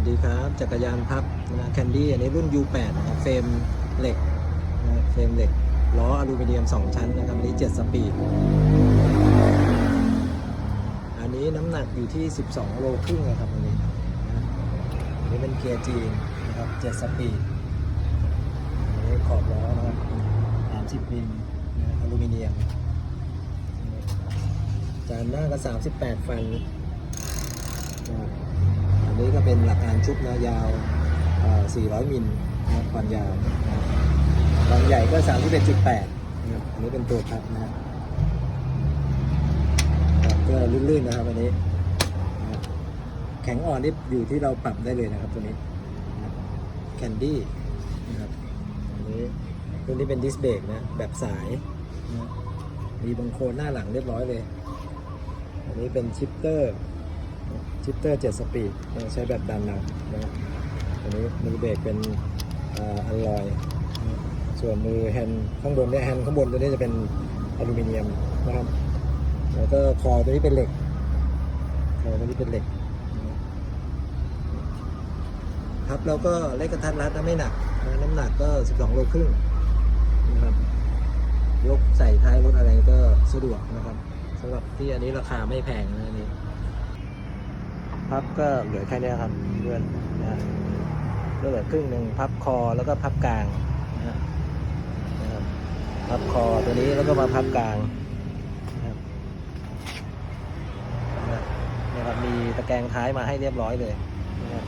วัสดีครับ จักรยานพับนะแคนดี้อันนี้รุ่น U8 นะครับเฟรมเหล็กนะเฟรมเหล็กล้ออลูมิเนียม 2 ชั้นนะครับอันนี้ 7 สปีด อันนี้น้ำหนักอยู่ที่ 12 โลครึ่งนะครับอันนี้นะอันนี้เป็นเกียร์จีนนะครับ 7 สปีดอันนี้ขอบล้อนะครับ 30มิลนะอลูมิเนียม จานหน้าก็ 38 ฟันนะครับอัน เป็นหลักการชุบนะยาว 400 มิลนะความยาวครับความใหญ่ก็ 31.8นะอันนี้เป็นตัวพับนะครับก็ลื่นๆนะครับอันนี้แข็งอ่อนนี่อยู่ที่เราปรับได้เลยนะครับตัวนี้แคนดี้นะครับอันนี้ตัวนี้เป็นดิสเบรกนะแบบสายนะมีบังโคลนหน้าหลังเรียบร้อยเลย อันนี้เป็นชิปเตอร์ ชิปเตอร์7สปีดใช้แบบดันนำนะครับอันนี้มือเบรกเป็นอัลลอย ส่วนมือแฮนด์ข้างบนเนี่ยแฮนด์ข้างบนตัวนี้จะเป็นอลูมิเนียมนะครับ แล้วก็คอตัวนี้เป็นเหล็ก คอตัวนี้เป็นเหล็กครับแล้วก็เล็กกระทัดรัดนะไม่หนัก น้ำหนักก็ 12 โลครึ่งนะครับ ยกใส่ท้ายรถอะไรก็สะดวกนะครับสำหรับที่อันนี้ราคาไม่แพงนะนนี้ พับก็เหลือแค่นี้ครับเพื่อนนะฮะก็เหลือครึ่งหนึ่งพับคอแล้วก็พับกลางนะครับพับคอตัวนี้แล้วก็มาพับกลางนะครับนะครับมีตะแกรงท้ายมาให้เรียบร้อยเลยนะครับ